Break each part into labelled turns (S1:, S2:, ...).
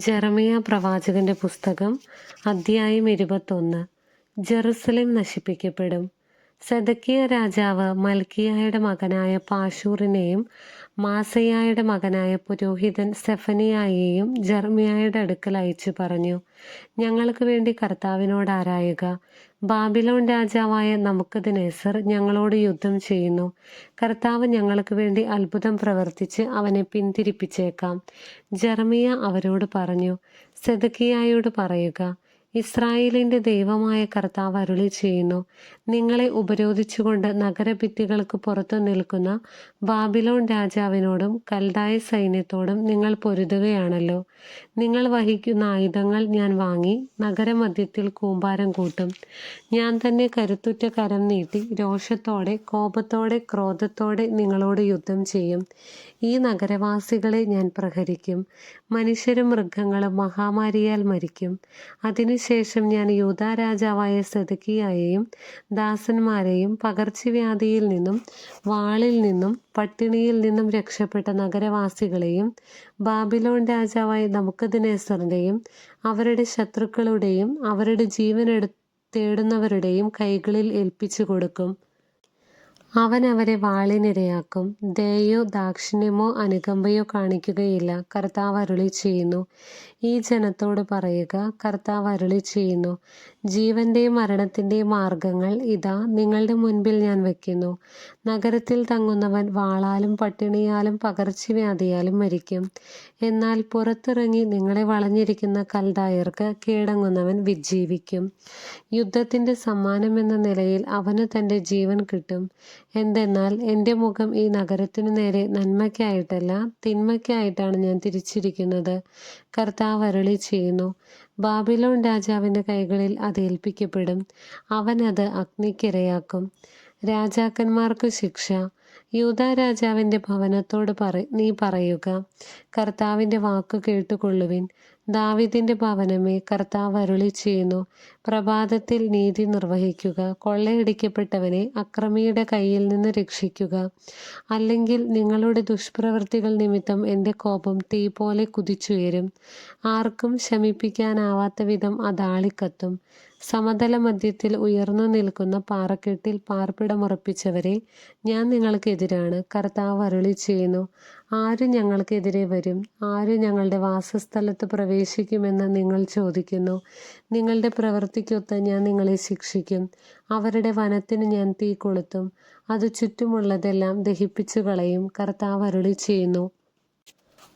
S1: ജെറമിയ പ്രവാചകന്റെ പുസ്തകം അധ്യായം ഇരുപത്തൊന്ന്. ജെറുസലേം നശിപ്പിക്കപ്പെടും. സെദക്കിയ രാജാവ് മൽക്കിയായുടെ മകനായ പാഷൂറിനെയും മാസയായുടെ മകനായ പുരോഹിതൻ സെഫനിയായെയും ജർമിയായുടെ അടുക്കൽ അയച്ചു പറഞ്ഞു ഞങ്ങൾക്ക് വേണ്ടി കർത്താവിനോട് ആരായുക? ബാബിലോൺ രാജാവായ നമുക്കദ്നേസർ ഞങ്ങളോട് യുദ്ധം ചെയ്യുന്നു. കർത്താവ് ഞങ്ങൾക്ക് വേണ്ടി അത്ഭുതം പ്രവർത്തിച്ച് അവനെ പിന്തിരിപ്പിച്ചേക്കാം. ജർമിയ അവരോട് പറഞ്ഞു സെദക്കിയായോട് പറയുക ഇസ്രായേലിന്റെ ദൈവമായ കർത്താവ് അരുളി ചെയ്യുന്നു. നിങ്ങളെ ഉപരോധിച്ചുകൊണ്ട് നഗരഭിത്തികൾക്ക് പുറത്തു നിൽക്കുന്ന ബാബിലോൺ രാജാവിനോടും കൽതായ സൈന്യത്തോടും നിങ്ങൾ പൊരുതുകയാണല്ലോ. നിങ്ങൾ വഹിക്കുന്ന ആയുധങ്ങൾ ഞാൻ വാങ്ങി നഗരമധ്യത്തിൽ കൂമ്പാരം കൂട്ടും. ഞാൻ തന്നെ കരുത്തുറ്റ കരം നീട്ടി രോഷത്തോടെ കോപത്തോടെ ക്രോധത്തോടെ നിങ്ങളോട് യുദ്ധം ചെയ്യും. ഈ നഗരവാസികളെ ഞാൻ പ്രഹരിക്കും. മനുഷ്യരും മൃഗങ്ങളും മഹാമാരിയാൽ മരിക്കും. അതിനുശേഷം ഞാൻ യൂതാ രാജാവായ സെതുക്കിയായെയും ദാസന്മാരെയും പകർച്ചവ്യാധിയിൽ നിന്നും വാളിൽ നിന്നും പട്ടിണിയിൽ നിന്നും രക്ഷപ്പെട്ട നഗരവാസികളെയും ബാബിലോൺ രാജാവായ നമുക്കതിനേസറിന്റെയും അവരുടെ ശത്രുക്കളുടെയും അവരുടെ ജീവനെടു തേടുന്നവരുടെയും കൈകളിൽ ഏൽപ്പിച്ചു കൊടുക്കും. അവൻ അവരെ വാളിനിരയാക്കും. ദയോ ദാക്ഷിണ്യമോ അനുകമ്പയോ കാണിക്കുകയില്ല. കർത്താവ് അരുളി ചെയ്യുന്നു ഈ ജനത്തോട് പറയുക കർത്താവ് അരുളി ചെയ്യുന്നു ജീവന്റെയും മരണത്തിന്റെയും മാർഗങ്ങൾ ഇതാ നിങ്ങളുടെ മുൻപിൽ ഞാൻ വെക്കുന്നു. നഗരത്തിൽ തങ്ങുന്നവൻ വാളാലും പട്ടിണിയാലും പകർച്ചവ്യാധിയാലും മരിക്കും. എന്നാൽ പുറത്തിറങ്ങി നിങ്ങളെ വളഞ്ഞിരിക്കുന്ന കൽദായർക്ക് കീഴടങ്ങുന്നവൻ വിജീവിക്കും. യുദ്ധത്തിന്റെ സമ്മാനം എന്ന നിലയിൽ അവന് തന്റെ ജീവൻ കിട്ടും. എന്തെന്നാൽ എന്റെ മുഖം ഈ നഗരത്തിനു നേരെ നന്മയ്ക്കായിട്ടല്ല തിന്മയ്ക്കായിട്ടാണ് ഞാൻ തിരിച്ചിരിക്കുന്നത്. കർത്താവ് അരുളി ചെയ്യുന്നു. ബാബിലോൺ രാജാവിന്റെ കൈകളിൽ അത് ഏൽപ്പിക്കപ്പെടും. അവനത് അഗ്നിക്കിരയാക്കും. രാജാക്കന്മാർക്ക് ശിക്ഷ. യൂത രാജാവിന്റെ ഭവനത്തോട് പറ നീ പറയുക. കർത്താവിന്റെ വാക്കു കേട്ടുകൊള്ളുവിൻ. ദാവിദിന്റെ ഭവനമേ കർത്താവ് അരുളി ചെയ്യുന്നു. പ്രഭാതത്തിൽ നീതി നിർവഹിക്കുക. കൊള്ളയടിക്കപ്പെട്ടവനെ അക്രമിയുടെ കയ്യിൽ നിന്ന് രക്ഷിക്കുക. അല്ലെങ്കിൽ നിങ്ങളുടെ ദുഷ്പ്രവൃത്തികൾ നിമിത്തം എന്റെ കോപം തീ പോലെ കുതിച്ചുയരും. ആർക്കും ശമിപ്പിക്കാനാവാത്ത വിധം അതാളിക്കത്തും. സമതല മധ്യത്തിൽ ഉയർന്നു നിൽക്കുന്ന പാറക്കെട്ടിൽ പാർപ്പിടമുറപ്പിച്ചവരെ ഞാൻ നിങ്ങൾക്കെതിരാണ് കർത്താവ് അരുളി ചെയ്യുന്നു. ആര് ഞങ്ങൾക്കെതിരെ വരും? ആര് ഞങ്ങളുടെ വാസസ്ഥലത്ത് പ്രവേശിക്കുമെന്ന് നിങ്ങൾ ചോദിക്കുന്നു. നിങ്ങളുടെ പ്രവൃത്തിക്കൊത്ത് ഞാൻ നിങ്ങളെ ശിക്ഷിക്കും. അവരുടെ വനത്തിന് ഞാൻ തീ കൊളുത്തും. അത് ചുറ്റുമുള്ളതെല്ലാം ദഹിപ്പിച്ചു കളയും. കർത്താവ് അരുളി ചെയ്യുന്നു.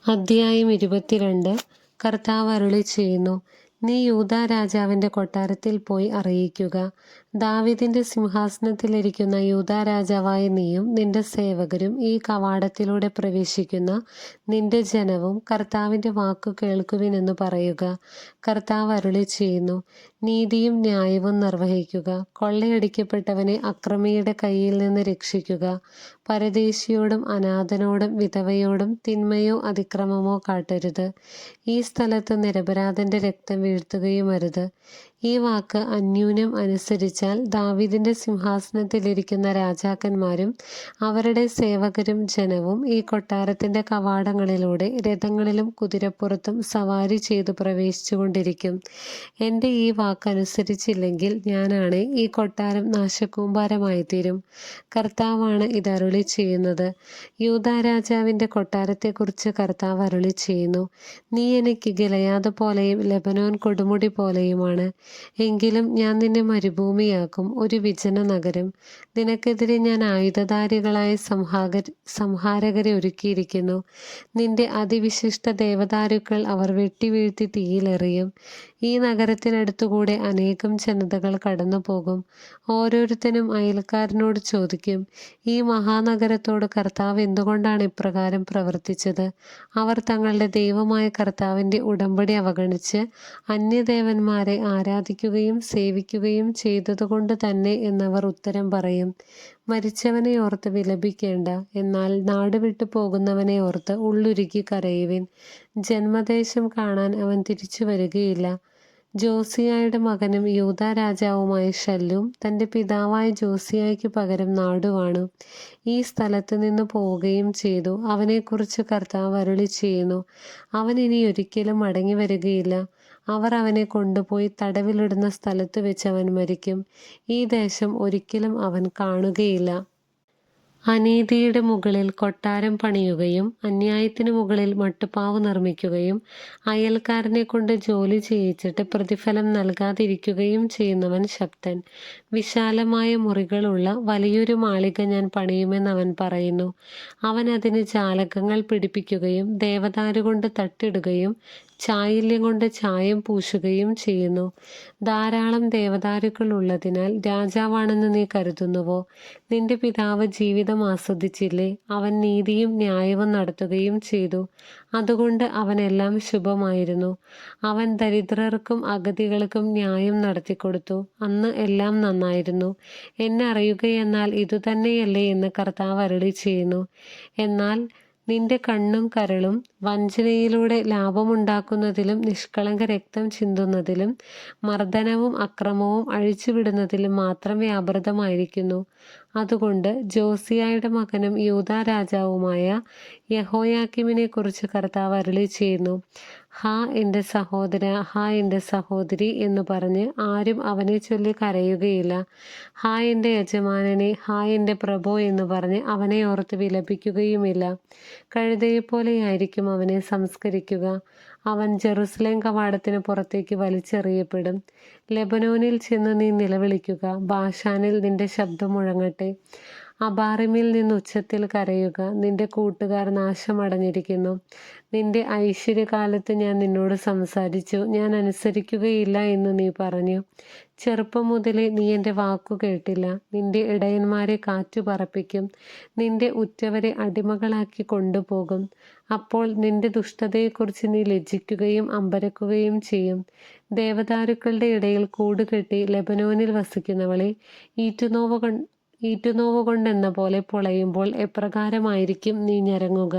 S1: അധ്യായം ഇരുപത്തിരണ്ട്. കർത്താവ് അരുളി ചെയ്യുന്നു. നീ യൂത രാജാവിന്റെ കൊട്ടാരത്തിൽ പോയി അറിയിക്കുക. ദാവിദിന്റെ സിംഹാസനത്തിലിരിക്കുന്ന യൂത രാജാവായ നീയും നിന്റെ സേവകരും ഈ കവാടത്തിലൂടെ പ്രവേശിക്കുന്ന നിന്റെ ജനവും കർത്താവിന്റെ വാക്കു കേൾക്കുവിനെന്ന് പറയുക. കർത്താവ് അരുളി ചെയ്യുന്നു നീതിയും ന്യായവും നിർവഹിക്കുക. കൊള്ളയടിക്കപ്പെട്ടവനെ അക്രമിയുടെ കയ്യിൽ നിന്ന് രക്ഷിക്കുക. പരദേശിയോടും അനാഥനോടും വിധവയോടും തിന്മയോ അതിക്രമമോ കാട്ടരുത്. ഈ സ്ഥലത്ത് നിരപരാധന്റെ രക്തം വീഴ്ത്തുകയുമരുത്. ഈ വാക്ക് അന്യൂനം അനുസരിച്ചാൽ ദാവീദിന്റെ സിംഹാസനത്തിലിരിക്കുന്ന രാജാക്കന്മാരും അവരുടെ സേവകരും ജനവും ഈ കൊട്ടാരത്തിന്റെ കവാടങ്ങളിലൂടെ രഥങ്ങളിലും കുതിരപ്പുറത്തും സവാരി ചെയ്തു പ്രവേശിച്ചുകൊണ്ടിരിക്കും. എന്റെ ഈ വാക്കനുസരിച്ചില്ലെങ്കിൽ ഞാനാണ് ഈ കൊട്ടാരം നാശകൂമ്പാരമായി തീരും കർത്താവാണ് ഇത് അരുളി ചെയ്യുന്നത്. യൂത രാജാവിന്റെ കൊട്ടാരത്തെക്കുറിച്ച് കർത്താവ് അരുളി ചെയ്യുന്നു. നീ എനിക്ക് ഗിലയാത പോലെയും ലെബനോൻ കൊടുമുടി പോലെയുമാണ്. എങ്കിലും ഞാൻ നിന്നെ മരുഭൂമിയാക്കും. ഒരു വിജന നഗരം. നിനക്കെതിരെ ഞാൻ ആയുധധാരികളായ സംഹാക സംഹാരകരെ ഒരുക്കിയിരിക്കുന്നു. നിന്റെ അതിവിശിഷ്ട ദേവദാരുക്കൾ അവർ വെട്ടിവീഴ്ത്തി തീയിലെറിയും. ഈ നഗരത്തിനടുത്തുകൂടെ അനേകം ജനതകൾ കടന്നു പോകും ഓരോരുത്തരും അയൽക്കാരനോട് ചോദിക്കും ഈ മഹാനഗരത്തോട് കർത്താവ് എന്തുകൊണ്ടാണ് ഇപ്രകാരം പ്രവർത്തിച്ചത്? അവർ തങ്ങളുടെ ദൈവമായ കർത്താവിന്റെ ഉടമ്പടി അവഗണിച്ച് അന്യദേവന്മാരെ ആരാധിക്കുകയും സേവിക്കുകയും ചെയ്തതുകൊണ്ട് തന്നെ എന്നവർ ഉത്തരം പറയും. മരിച്ചവനെ ഓർത്ത് വിലപിക്കേണ്ട എന്നാൽ നാട് വിട്ടു പോകുന്നവനെ ഓർത്ത് ഉള്ളുരുക്കി കരയുവിൻ. ജന്മദേശം കാണാൻ അവൻ തിരിച്ചു വരികയില്ല. ജോസിയായുടെ മകനും യൂത രാജാവുമായ ഷല്ലും തന്റെ പിതാവായ ജോസിയായ്ക്ക് പകരം നാടുവാണു. ഈ സ്ഥലത്ത് നിന്ന് പോവുകയും ചെയ്തു. അവനെക്കുറിച്ച് കർത്താവ് അരുളി ചെയ്യുന്നു. അവൻ ഇനി ഒരിക്കലും മടങ്ങി വരികയില്ല. അവർ അവനെ കൊണ്ടുപോയി തടവിലിടുന്ന സ്ഥലത്ത് വെച്ച് അവൻ മരിക്കും. ഈ ദേശം ഒരിക്കലും അവൻ കാണുകയില്ല. അനീതിയുടെ മുകളിൽ കൊട്ടാരം പണിയുകയും അന്യായത്തിന് മുകളിൽ മട്ടുപ്പാവ് നിർമ്മിക്കുകയും അയൽക്കാരനെ കൊണ്ട് ജോലി ചെയ്യിച്ചിട്ട് പ്രതിഫലം നൽകാതിരിക്കുകയും ചെയ്യുന്നവൻ ശക്തൻ. വിശാലമായ മുറികളുള്ള വലിയൊരു മാളിക ഞാൻ പണിയുമെന്ന് അവൻ പറയുന്നു. അവൻ അതിന് ചാലകങ്ങൾ പിടിപ്പിക്കുകയും ദേവദാരു കൊണ്ട് തട്ടിടുകയും ചായല്യം കൊണ്ട് ചായം പൂശുകയും ചെയ്യുന്നു. ധാരാളം ദേവദാരുക്കൾ ഉള്ളതിനാൽ രാജാവാണെന്ന് നീ കരുതുന്നുവോ? നിന്റെ പിതാവ് ജീവിതം ആസ്വദിച്ചില്ലേ? അവൻ നീതിയും ന്യായവും നടത്തുകയും ചെയ്തു. അതുകൊണ്ട് അവനെല്ലാം ശുഭമായിരുന്നു. അവൻ ദരിദ്രർക്കും അഗതികൾക്കും ന്യായം നടത്തിക്കൊടുത്തു. അന്ന് എല്ലാം നന്നായിരുന്നു. എന്നെ അറിയുകയെന്നാൽ ഇതുതന്നെയല്ലേ എന്ന് കർത്താവ് അരുളി ചെയ്യുന്നു എന്നാൽ നിന്റെ കണ്ണും കരളും വഞ്ചനയിലൂടെ ലാഭമുണ്ടാക്കുന്നതിലും നിഷ്കളങ്ക രക്തം ചിന്തുന്നതിലും മർദ്ദനവും അക്രമവും അഴിച്ചുവിടുന്നതിലും മാത്രം വ്യാപൃതമായിരിക്കുന്നു അതുകൊണ്ട് ജോസിയായുടെ മകനും യൂതാ രാജാവുമായ യഹോയാക്കിമിനെ കുറിച്ച് കർത്താവ് അരളി ചെയ്യുന്നു. ഹാ എന്റെ സഹോദര ഹാ എന്റെ സഹോദരി എന്ന് പറഞ്ഞ് ആരും അവനെ ചൊല്ലി കരയുകയില്ല. ഹാ എന്റെ യജമാനനെ ഹാ എന്റെ പ്രഭോ എന്ന് പറഞ്ഞ് അവനെ ഓർത്ത് വിലപിക്കുകയുമില്ല. കഴുതയെപ്പോലെയായിരിക്കും അവനെ സംസ്കരിക്കുക. അവൻ ജെറുസലേം കവാടത്തിന് പുറത്തേക്ക് വലിച്ചെറിയപ്പെടും. ലെബനോനിൽ ചെന്ന് നീ നിലവിളിക്കുക. ബാഷാനിൽ നിന്റെ ശബ്ദം മുഴങ്ങട്ടെ. അബാറിമിൽ നിന്ന് ഉച്ചത്തിൽ കരയുക. നിന്റെ കൂട്ടുകാർ നാശമടഞ്ഞിരിക്കുന്നു. നിന്റെ ഐശ്വര്യകാലത്ത് ഞാൻ നിന്നോട് സംസാരിച്ചു. ഞാൻ അനുസരിക്കുകയില്ല എന്ന് നീ പറഞ്ഞു. ചെറുപ്പം മുതലേ നീ എന്റെ വാക്കു കേട്ടില്ല. നിന്റെ ഇടയന്മാരെ കാറ്റു പറപ്പിക്കും. നിന്റെ ഉറ്റവരെ അടിമകളാക്കി കൊണ്ടുപോകും. അപ്പോൾ നിന്റെ ദുഷ്ടതയെക്കുറിച്ച് നീ ലജ്ജിക്കുകയും അമ്പരക്കുകയും ചെയ്യും. ദേവദാരുക്കളുടെ ഇടയിൽ കൂടുകെട്ടി ലെബനോനിൽ വസിക്കുന്നവളെ ഈറ്റുനോവ് കൊ ഈറ്റുനോവ് കൊണ്ടെന്ന പോലെ പൊളയുമ്പോൾ എപ്രകാരമായിരിക്കും നീ ഞരങ്ങുക?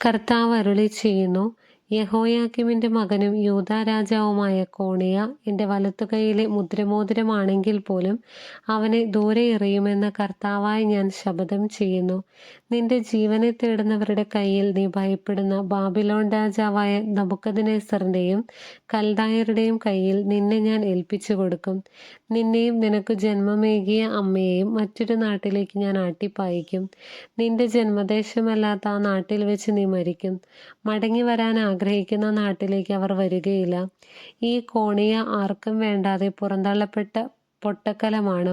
S1: കർത്താവ് അരുളി ചെയ്യുന്നു യഹോയാക്കിമിന്റെ മകനും യൂതാ രാജാവുമായ കോണിയ എന്റെ വലത്തുകൈയിലെ മുദ്രമോതിരമാണെങ്കിൽ പോലും അവനെ ദൂരെ എറിയുമെന്ന കർത്താവായി ഞാൻ ശപഥം ചെയ്യുന്നു. നിന്റെ ജീവനെ തേടുന്നവരുടെ കയ്യിൽ നീ ഭയപ്പെടുന്ന ബാബിലോൺ രാജാവായ നബുക്കദിനേസറിന്റെയും കൽദായരുടെയും കയ്യിൽ നിന്നെ ഞാൻ ഏൽപ്പിച്ചു കൊടുക്കും. നിന്നെയും നിനക്ക് ജന്മമേകിയ അമ്മയെയും മറ്റൊരു നാട്ടിലേക്ക് ഞാൻ ആട്ടിപ്പായിക്കും. നിന്റെ ജന്മദേശമല്ലാത്ത ആ നാട്ടിൽ വെച്ച് നീ മരിക്കും. മടങ്ങി വരാൻ ആഗ്രഹിക്കുന്ന നാട്ടിലേക്ക് അവർ വരികയില്ല. ഈ കോണിയ ആർക്കും വേണ്ടാതെ പുറന്തള്ളപ്പെട്ട പൊട്ടക്കലമാണ്.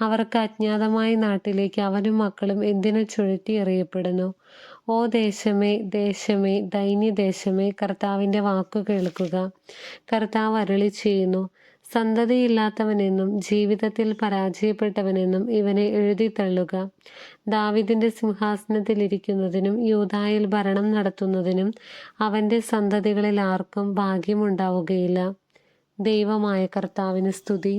S1: അവർക്ക് അജ്ഞാതമായ നാട്ടിലേക്ക് അവനും മക്കളും എന്തിനു ചുഴറ്റി എറിയപ്പെടുന്നു? ഓ ദേശമേ ദേശമേ ദൈന്യദേശമേ കർത്താവിന്റെ വാക്കു കേൾക്കുക. കർത്താവ് അരുളി ചെയ്യുന്നു സന്തതിയില്ലാത്തവനെന്നും ജീവിതത്തിൽ പരാജയപ്പെട്ടവനെന്നും ഇവനെ എഴുതിത്തള്ളുക ദാവിദിന്റെ സിംഹാസനത്തിലിരിക്കുന്നതിനും യൂതായിൽ ഭരണം നടത്തുന്നതിനും അവന്റെ സന്തതികളിൽ ആർക്കും ഭാഗ്യമുണ്ടാവുകയില്ല. ദൈവമായ കർത്താവിന് സ്തുതി.